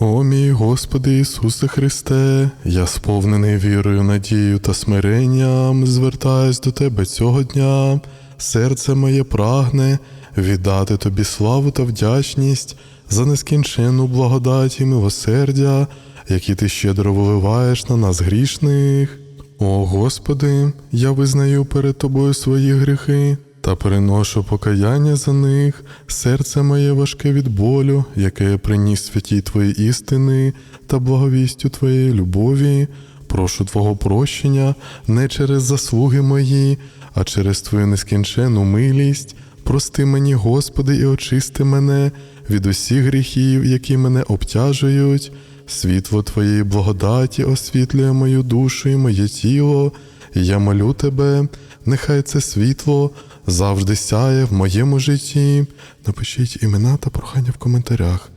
О мій Господи Ісусе Христе, я сповнений вірою, надією та смиренням, звертаюсь до Тебе цього дня. Серце моє прагне віддати Тобі славу та вдячність за нескінченну благодать і милосердя, які ти щедро виливаєш на нас грішних. О Господи, я визнаю перед Тобою свої гріхи та приношу покаяння за них, серце моє важке від болю, яке я приніс святій Твої істини та благовістю Твоєї любові. Прошу Твого прощення не через заслуги мої, а через Твою нескінчену милість. Прости мені, Господи, і очисти мене від усіх гріхів, які мене обтяжують. Світло Твоєї благодаті освітлює мою душу і моє тіло, я молю Тебе, нехай це світло завжди сяє в моєму житті. Напишіть імена та прохання в коментарях.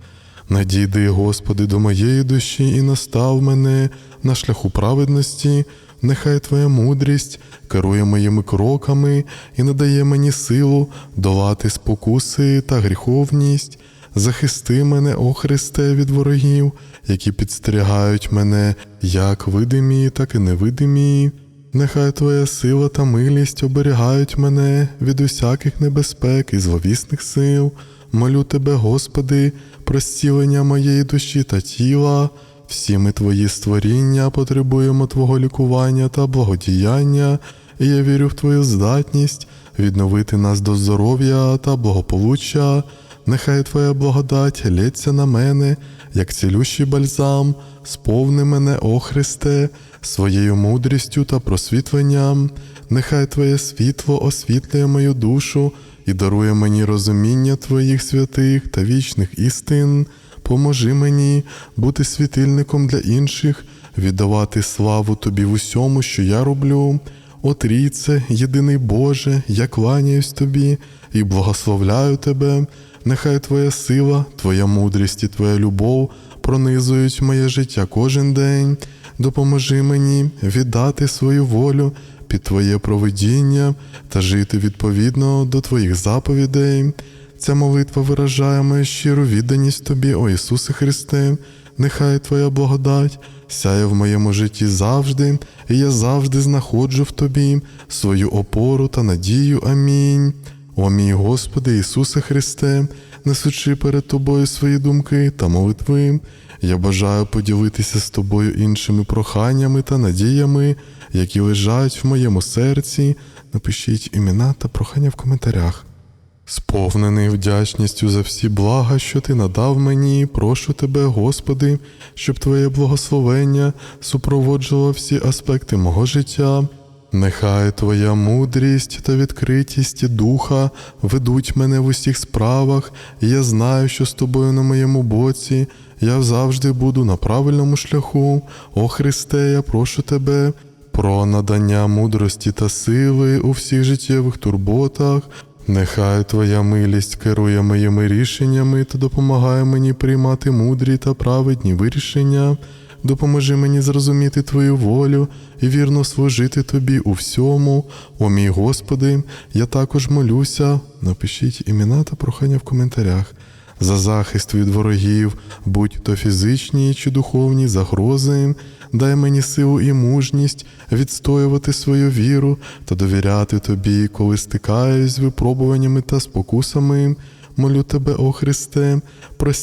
Надійди, Господи, до моєї душі і настав мене на шляху праведності, нехай Твоя мудрість керує моїми кроками і надає мені силу долати спокуси та гріховність. Захисти мене, о Христе, від ворогів, які підстерігають мене як видимі, так і невидимі. Нехай Твоя сила та милість оберігають мене від усяких небезпек і зловісних сил. Молю Тебе, Господи, про зцілення моєї душі та тіла. Всі ми Твої створіння потребуємо Твого лікування та благодіяння, і я вірю в Твою здатність відновити нас до здоров'я та благополуччя. Нехай Твоя благодать лється на мене, як цілющий бальзам, сповни мене, о Христе, своєю мудрістю та просвітленням. Нехай Твоє світло освітлює мою душу і дарує мені розуміння Твоїх святих та вічних істин. Поможи мені бути світильником для інших, віддавати славу Тобі в усьому, що я роблю. О Трійце, єдиний Боже, я кланяюсь Тобі і благословляю Тебе. Нехай Твоя сила, Твоя мудрість і Твоя любов пронизують моє життя кожен день. Допоможи мені віддати свою волю під Твоє провидіння та жити відповідно до Твоїх заповідей. Ця молитва виражає мою щиру відданість Тобі, о Ісусе Христе. Нехай Твоя благодать сяє в моєму житті завжди, і я завжди знаходжу в Тобі свою опору та надію. Амінь. О мій Господи Ісусе Христе, несучи перед Тобою свої думки та молитви, я бажаю поділитися з Тобою іншими проханнями та надіями, які лежать в моєму серці. Напишіть імена та прохання в коментарях. Сповнений вдячністю за всі блага, що ти надав мені, прошу тебе, Господи, щоб Твоє благословення супроводжувало всі аспекти мого життя. Нехай Твоя мудрість та відкритість духа ведуть мене в усіх справах, і я знаю, що з тобою на моєму боці я завжди буду на правильному шляху. О Христе, я прошу тебе про надання мудрості та сили у всіх життєвих турботах. Нехай Твоя милість керує моїми рішеннями та допомагає мені приймати мудрі та праведні вирішення. Допоможи мені зрозуміти Твою волю і вірно служити Тобі у всьому. О мій Господи, я також молюся. Напишіть імена та прохання в коментарях. За захист від ворогів, будь то фізичні чи духовні загрози, дай мені силу і мужність відстоювати свою віру та довіряти тобі, коли стикаюсь з випробуваннями та спокусами. Молю тебе, о Христе, про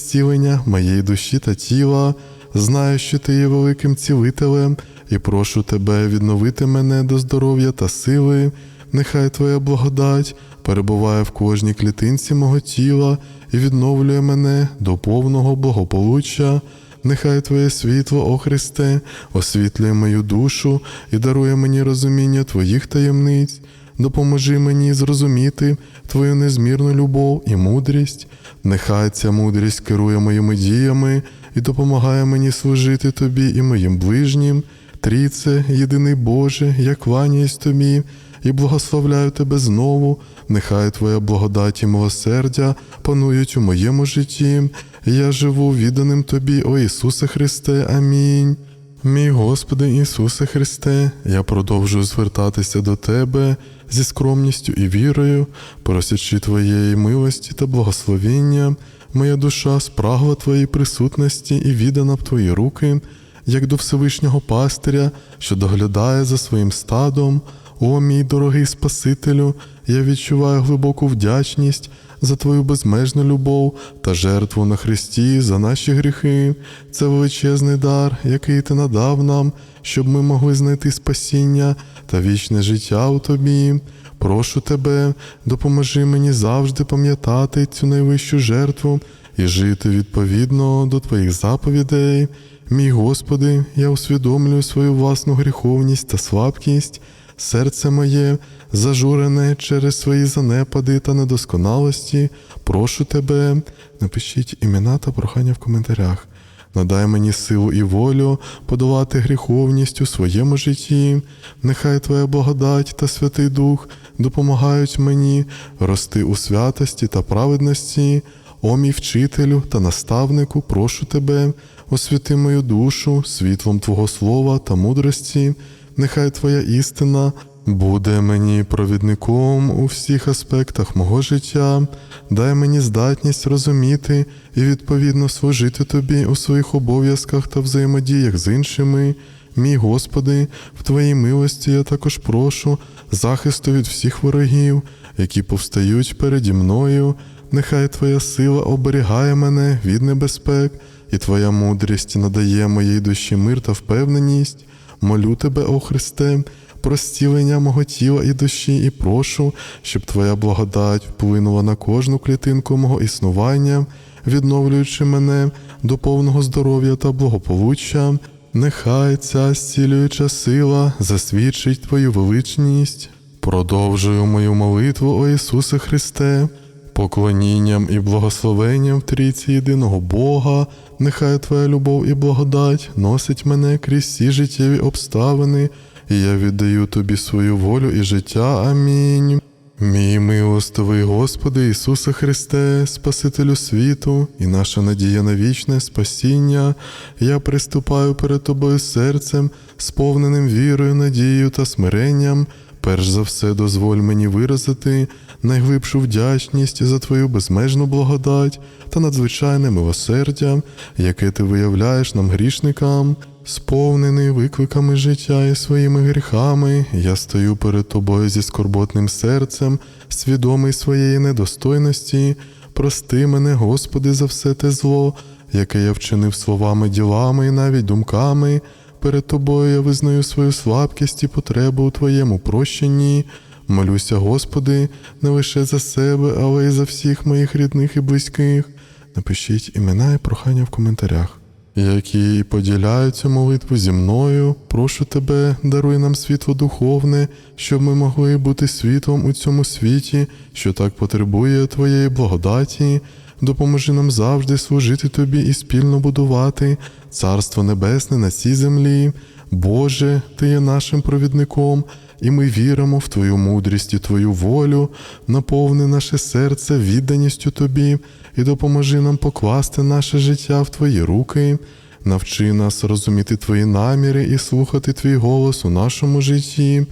моєї душі та тіла. Знаю, що ти є великим цілителем, і прошу тебе відновити мене до здоров'я та сили. Нехай Твоя благодать перебуває в кожній клітинці мого тіла і відновлює мене до повного благополуччя. Нехай Твоє світло, о Христе, освітлює мою душу і дарує мені розуміння Твоїх таємниць. Допоможи мені зрозуміти Твою незмірну любов і мудрість. Нехай ця мудрість керує моїми діями і допомагає мені служити Тобі і моїм ближнім. Тріце, єдиний Боже, я кланяюсь Тобі і благословляю Тебе знову. Нехай Твоя благодать і милосердя панують у моєму житті. Я живу відданим Тобі, о Ісусе Христе. Амінь. Мій Господи Ісусе Христе, я продовжую звертатися до Тебе зі скромністю і вірою, просячи Твоєї милості та благословення, моя душа спрагла Твоєї присутності і віддана в Твої руки, як до Всевишнього пастиря, що доглядає за своїм стадом. О, мій дорогий Спасителю, я відчуваю глибоку вдячність за Твою безмежну любов та жертву на Христі за наші гріхи. Це величезний дар, який ти надав нам, щоб ми могли знайти спасіння та вічне життя у Тобі. Прошу тебе, допоможи мені завжди пам'ятати цю найвищу жертву і жити відповідно до Твоїх заповідей. Мій Господи, я усвідомлюю свою власну гріховність та слабкість. Серце моє, зажурене через свої занепади та недосконалості, прошу тебе, напишіть імена та прохання в коментарях. Надай мені силу і волю подолати гріховність у своєму житті. Нехай Твоя благодать та Святий Дух допомагають мені рости у святості та праведності. О мій вчителю та наставнику, прошу тебе, освяти мою душу світлом Твого слова та мудрості. Нехай Твоя істина буде мені провідником у всіх аспектах мого життя, дай мені здатність розуміти і відповідно служити Тобі у своїх обов'язках та взаємодіях з іншими. Мій Господи, в Твоїй милості я також прошу захисту від всіх ворогів, які повстають переді мною. Нехай Твоя сила оберігає мене від небезпек, і Твоя мудрість надає моїй душі мир та впевненість. Молю тебе, о Христе, про мого тіла і душі, і прошу, щоб Твоя благодать вплинула на кожну клітинку мого існування, відновлюючи мене до повного здоров'я та благополуччя. Нехай ця зцілююча сила засвідчить Твою величність. Продовжую мою молитву, о Ісусе Христе, поклонінням і благословенням в трійці єдиного Бога, нехай Твоя любов і благодать носить мене крізь всі життєві обставини, і я віддаю Тобі свою волю і життя. Амінь. Мій милостивий Господи Ісусе Христе, Спасителю світу і наша надія на вічне спасіння, я приступаю перед Тобою серцем, сповненим вірою, надією та смиренням. Перш за все, дозволь мені виразити найглибшу вдячність за Твою безмежну благодать та надзвичайне милосердя, яке ти виявляєш нам грішникам. Сповнений викликами життя і своїми гріхами, я стою перед тобою зі скорботним серцем, свідомий своєї недостойності. Прости мене, Господи, за все те зло, яке я вчинив словами, ділами і навіть думками. Перед тобою я визнаю свою слабкість і потребу у Твоєму прощенні. Молюся, Господи, не лише за себе, але й за всіх моїх рідних і близьких. Напишіть імена і прохання в коментарях які поділяють цю молитву зі мною. Прошу тебе, даруй нам світло духовне, щоб ми могли бути світлом у цьому світі, що так потребує Твоєї благодаті. Допоможи нам завжди служити Тобі і спільно будувати Царство Небесне на цій землі. Боже, Ти є нашим провідником, і ми віримо в Твою мудрість і Твою волю, наповни наше серце відданістю Тобі і допоможи нам покласти наше життя в Твої руки. Навчи нас розуміти Твої наміри і слухати Твій голос у нашому житті.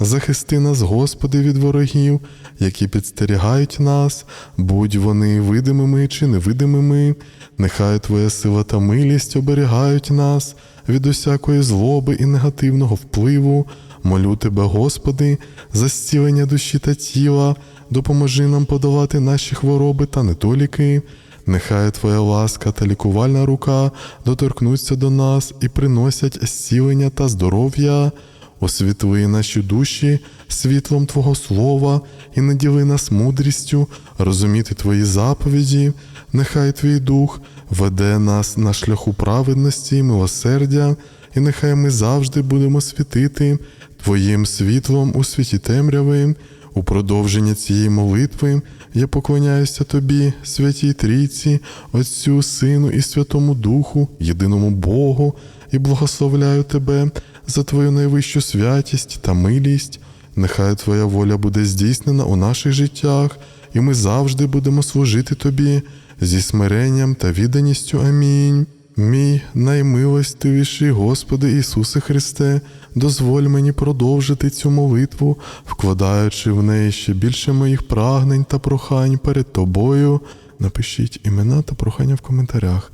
Захисти нас, Господи, від ворогів, які підстерігають нас, будь вони видимими чи невидимими, нехай Твоя сила та милість оберігають нас від усякої злоби і негативного впливу. Молю Тебе, Господи, за зцілення душі та тіла, допоможи нам подолати наші хвороби та недоліки. Нехай Твоя ласка та лікувальна рука доторкнуться до нас і приносять зцілення та здоров'я. Освітли наші душі світлом Твого Слова і наділи нас мудрістю розуміти Твої заповіді, нехай Твій Дух веде нас на шляху праведності і милосердя, і нехай ми завжди будемо світити Твоїм світлом у світі темряви. У продовження цієї молитви я поклоняюся Тобі, святій Трійці, Отцю, Сину і Святому Духу, єдиному Богу, і благословляю Тебе за Твою найвищу святість та милість. Нехай Твоя воля буде здійснена у наших життях, і ми завжди будемо служити Тобі зі смиренням та відданістю. Амінь. Мій наймилостивіший Господи Ісусе Христе, дозволь мені продовжити цю молитву, вкладаючи в неї ще більше моїх прагнень та прохань перед Тобою. Напишіть імена та прохання в коментарях.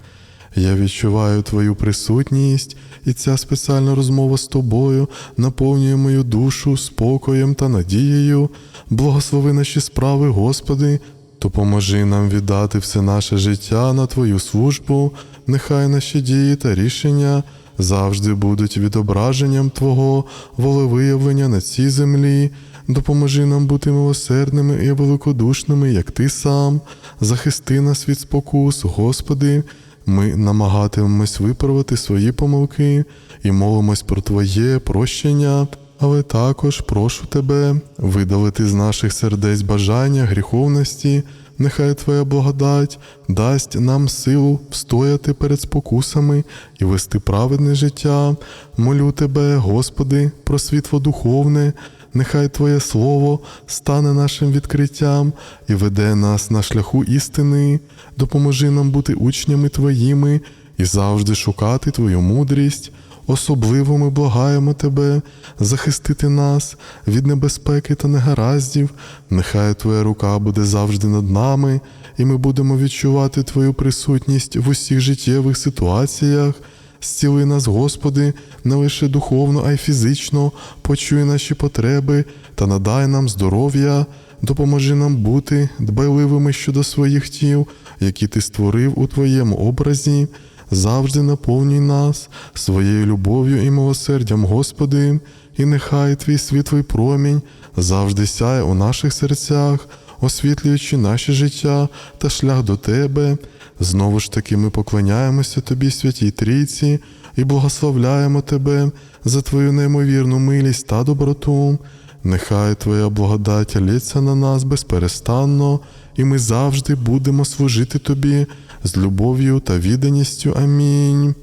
Я відчуваю Твою присутність, і ця спеціальна розмова з тобою наповнює мою душу спокоєм та надією. Благослови наші справи, Господи, допоможи нам віддати все наше життя на Твою службу. Нехай наші дії та рішення завжди будуть відображенням Твого волевиявлення на цій землі. Допоможи нам бути милосердними і великодушними, як Ти сам. Захисти нас від спокус, Господи. Ми намагатимемось виправити свої помилки і молимось про Твоє прощення, але також прошу Тебе видалити з наших сердець бажання гріховності. Нехай Твоя благодать дасть нам силу встояти перед спокусами і вести праведне життя. Молю Тебе, Господи, про світло духовне. Нехай Твоє Слово стане нашим відкриттям і веде нас на шляху істини, допоможи нам бути учнями Твоїми і завжди шукати Твою мудрість. Особливо ми благаємо Тебе захистити нас від небезпеки та негараздів. Нехай Твоя рука буде завжди над нами, і ми будемо відчувати Твою присутність в усіх життєвих ситуаціях. Зціли нас, Господи, не лише духовно, а й фізично, почуй наші потреби та надай нам здоров'я, допоможи нам бути дбайливими щодо своїх тіл, які ти створив у Твоєму образі. Завжди наповнюй нас своєю любов'ю і милосердям, Господи, і нехай Твій світлий промінь завжди сяє у наших серцях, освітлюючи наше життя та шлях до Тебе. Знову ж таки, ми поклоняємося Тобі, святій Трійці, і благословляємо Тебе за Твою неймовірну милість та доброту. Нехай Твоя благодать лється на нас безперестанно, і ми завжди будемо служити Тобі з любов'ю та відданістю. Амінь.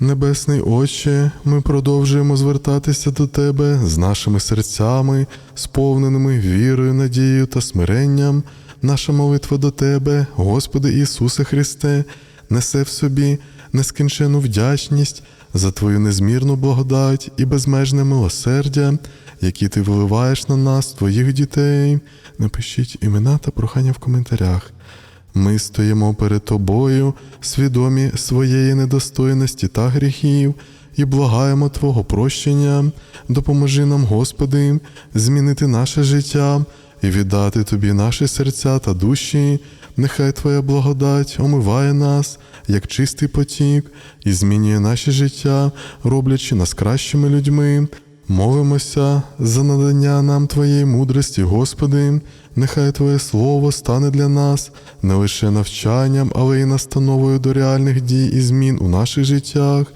Небесний Отче, ми продовжуємо звертатися до Тебе з нашими серцями, сповненими вірою, надією та смиренням. Наша молитва до Тебе, Господи Ісусе Христе, несе в собі нескінчену вдячність за Твою незмірну благодать і безмежне милосердя, які Ти виливаєш на нас, Твоїх дітей. Напишіть імена та прохання в коментарях. Ми стоїмо перед Тобою, свідомі своєї недостойності та гріхів, і благаємо Твого прощення. Допоможи нам, Господи, змінити наше життя і віддати Тобі наші серця та душі. Нехай Твоя благодать омиває нас, як чистий потік, і змінює наше життя, роблячи нас кращими людьми. Молимося за надання нам Твоєї мудрості, Господи, нехай Твоє Слово стане для нас не лише навчанням, але й настановою до реальних дій і змін у наших життях.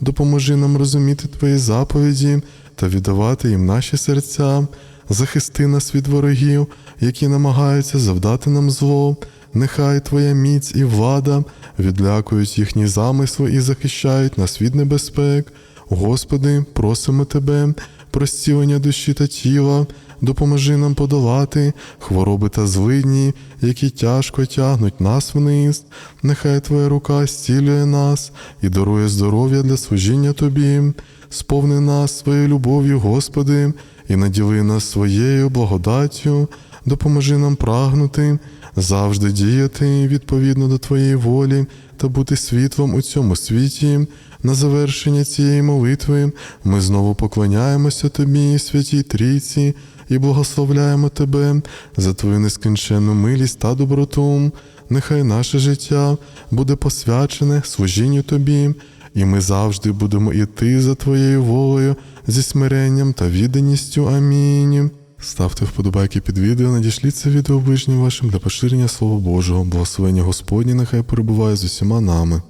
Допоможи нам розуміти Твої заповіді та віддавати їм наші серця, захисти нас від ворогів, які намагаються завдати нам зло. Нехай Твоя міць і влада відлякують їхні замисли і захищають нас від небезпек. Господи, просимо Тебе про зцілення душі та тіла, допоможи нам подолати хвороби та злидні, які тяжко тягнуть нас вниз. Нехай Твоя рука зцілює нас і дарує здоров'я для служіння Тобі. Сповни нас своєю любов'ю, Господи, і наділи нас своєю благодаттю, допоможи нам прагнути, завжди діяти відповідно до Твоєї волі та бути світлом у цьому світі. На завершення цієї молитви ми знову поклоняємося Тобі, святій Трійці, і благословляємо Тебе за Твою нескінченну милість та доброту. Нехай наше життя буде посвячене служінню Тобі, і ми завжди будемо іти за Твоєю волею зі смиренням та відданістю. Амінь. Ставте вподобайки під відео, надішліть це відео ближнім вашим для поширення Слова Божого. Благословення Господні нехай перебуває з усіма нами.